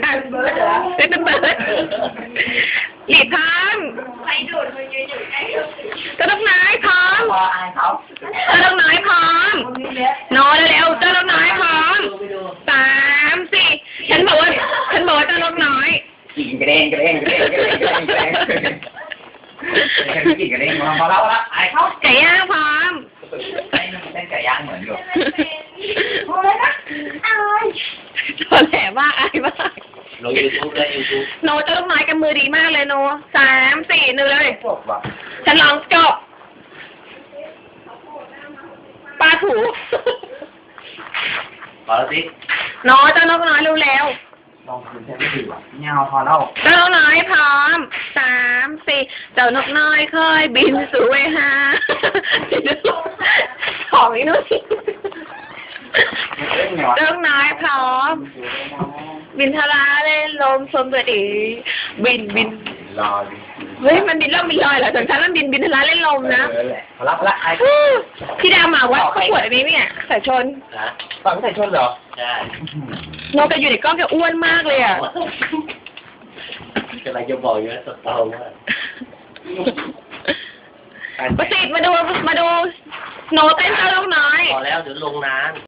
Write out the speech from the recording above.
เป็นเบิร์ดเหรอเป็นเบิร์ดหลีกพร้อมใครดูดมันยืนอยู่ใกล้เจ้าดอกไม้พร้อมพออายเขาเจ้าดอกไม้พร้อมคนนี้เนี่ยนอนเร็วๆเจ้าดอกไม้พร้อมดูไปดูสามสี่ฉันบอกว่าฉันบอกว่าเจ้าดอกน้อยกิ่งกระเด้งกระเด้งกระเด้งกระเด้งกระเด้งกระเด้งแค่มีกิ่งกระเด้งมาพอแล้วละอายเขาไก่ย่างพร้อมเต้นเต้นไก่ย่างเหมือนอยู่ พอเลยนะอาย ตอนแหลมากอายมากลงยูทูบเลยยูทูบโนเจ้าดอกไม้กับมือดีมากเลยโนสามสี่หนึ่งเลยพวกแบบฉันลองเจาะปลาถูพอแล้วสิโนเจ้านกน้อยเร็วลองคืนแค่ไม่ดีว่ะเงาพอแล้วๆเจ้านกน้อยพร้อมสามสี่เจ้านกน้อยเคยบินสวยฮาสองอีกนู่น เล่นไงวะเจ้านกน้อยพร้อม บินทลาเล่นลมสมเด็จอีบินบินรอดิเฮ้ยมันบินล่องบินลอยเหรอถึงฉันมันบินบินทลาเล่นลมนะเออแหละพอแล้วพอแล้วไอ้ฮู้พี่ดาวมาวัดประกวดอันนี้เนี่ยสายชนนะฟังใส่ชนเหรอใช่โนกแกอยู่ในกล้องแกอ้วนมากเลยอะจะอะไรจะบอกอยู่นะสตอว่าประสิทธิ์มาดูมาดูโนเต้นเจ้าลูกน้อยพอแล้วเดี๋ยวลงน้ำ